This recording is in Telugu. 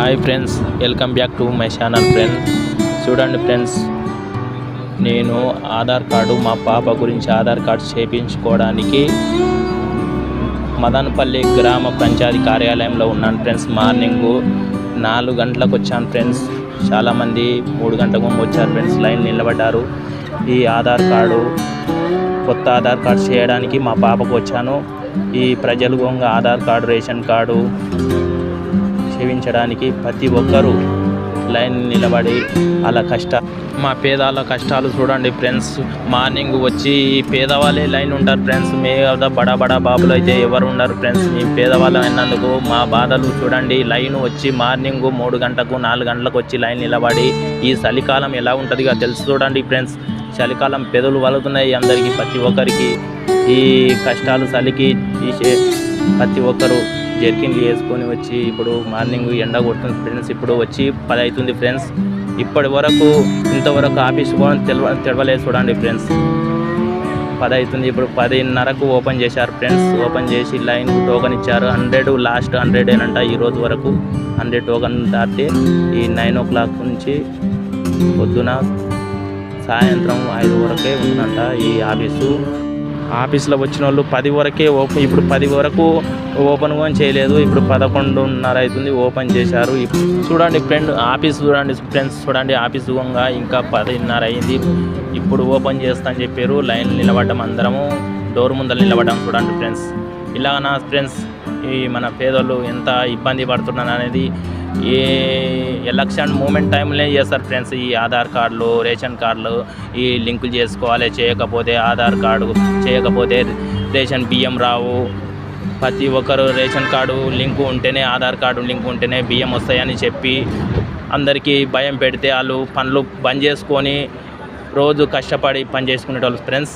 Hi friends welcome back to my channel friends చూడండి ఫ్రెండ్స్ నేను ఆధార్ కార్డు మా పాప గురించి ఆధార్ కార్డు చేయించుకోవడానికి మదనపల్లి గ్రామ పంచాయతీ కార్యాలయంలో ఉన్నాను ఫ్రెండ్స్ మార్నింగ్ నాలుగు గంటలకు వచ్చాను ఫ్రెండ్స్ చాలామంది మూడు గంటలకు ముందు వచ్చారు ఫ్రెండ్స్ లైన్ నిలబడ్డారు. ఈ ఆధార్ కార్డు కొత్త ఆధార్ కార్డు చేయడానికి మా పాపకు వచ్చాను. ఈ ప్రజలు గొంగ ఆధార్ కార్డు రేషన్ కార్డు సేవించడానికి ప్రతి ఒక్కరూ లైన్ నిలబడి అలా కష్ట మా పేదాల కష్టాలు చూడండి ఫ్రెండ్స్. మార్నింగ్ వచ్చి ఈ పేదవాళ్ళే లైన్ ఉంటారు ఫ్రెండ్స్. మీ బడా బడా బాబులు అయితే ఎవరు ఉండరు ఫ్రెండ్స్. మీ పేదవాళ్ళం అయినందుకు మా బాధలు చూడండి. లైన్ వచ్చి మార్నింగ్ మూడు గంటలకు నాలుగు గంటలకు వచ్చి లైన్ నిలబడి ఈ చలికాలం ఎలా ఉంటుందిగా తెలుసు చూడండి ఫ్రెండ్స్. చలికాలం పెదవులు వలుతున్నాయి అందరికీ ప్రతి ఒక్కరికి. ఈ కష్టాలు చలికి తీసే ప్రతి ఒక్కరు జర్కిన్లు వేసుకొని వచ్చి ఇప్పుడు మార్నింగ్ ఎండ కొడుతుంది ఫ్రెండ్స్. ఇప్పుడు వచ్చి పది అవుతుంది ఫ్రెండ్స్. ఇప్పటి వరకు ఇంతవరకు ఆఫీస్ కూడా తెలవ తెలవలేదు చూడండి ఫ్రెండ్స్. పది అవుతుంది. ఇప్పుడు పదిన్నరకు ఓపెన్ చేశారు ఫ్రెండ్స్. ఓపెన్ చేసి లైన్ టోకన్ ఇచ్చారు. హండ్రెడ్ లాస్ట్ హండ్రెడ్ ఏనంట ఈ రోజు వరకు. హండ్రెడ్ టోకన్ దాటితే ఈ నైన్ ఓ క్లాక్ నుంచి పొద్దున సాయంత్రం ఐదు వరకే ఉందంట ఈ ఆఫీసు. ఆఫీస్లో వచ్చిన వాళ్ళు పది వరకే ఓపెన్ ఇప్పుడు పది వరకు ఓపెన్ కూడా చేయలేదు. ఇప్పుడు పదకొండున్నర అవుతుంది ఓపెన్ చేశారు. చూడండి ఫ్రెండ్ ఆఫీస్ చూడండి ఫ్రెండ్స్ చూడండి ఆఫీస్ కూడా ఇంకా పదిన్నర అయింది. ఇప్పుడు ఓపెన్ చేస్తా అని చెప్పారు. లైన్ నిలబడ్డం అందరము డోర్ ముందర నిలబడ్డాం చూడండి ఫ్రెండ్స్. ఇలా నా ఫ్రెండ్స్ ఈ మన పేదోళ్ళు ఎంత ఇబ్బంది పడుతున్నాను అనేది ఈ ఎలక్షన్ మూమెంట్ టైంలో చేస్తారు ఫ్రెండ్స్ ఈ ఆధార్ కార్డులు రేషన్ కార్డులు ఈ లింకులు చేసుకోవాలి చేయకపోతే ఆధార్ కార్డు చేయకపోతే రేషన్ బియ్యం రావు. ప్రతి ఒక్కరు రేషన్ కార్డు లింకు ఉంటేనే ఆధార్ కార్డు లింక్ ఉంటేనే బియ్యం వస్తాయని చెప్పి అందరికీ భయం పెడితే వాళ్ళు పనులు బంద్ చేసుకొని రోజు కష్టపడి పని చేసుకునేటోళ్ళు ఫ్రెండ్స్.